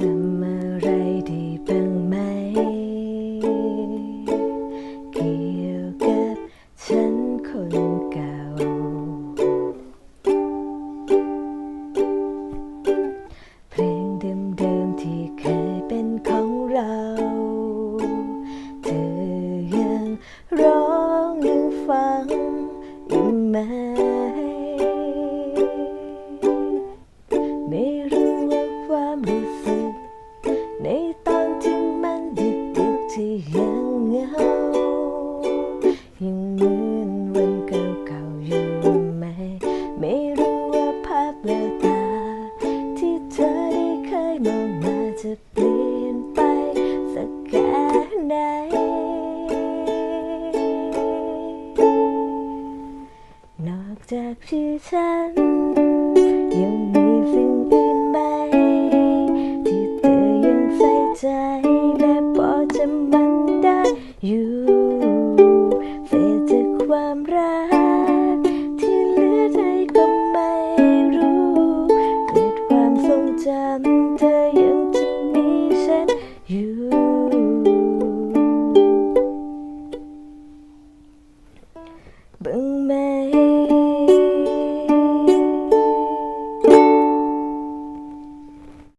ทำอะไรดีบ้างไหม เกี่ยวกับฉันคน ยังเหมือนวันเก่าๆอยู่ไหม ไม่รู้ว่าภาพแววตา ที่เธอได้เคยมองมาจะเปลี่ยนไปสักแค่ไหน นอกจากชื่อฉัน ยังมีสิ่งอื่นไหม ที่เธอยังใส่ใจ Boom.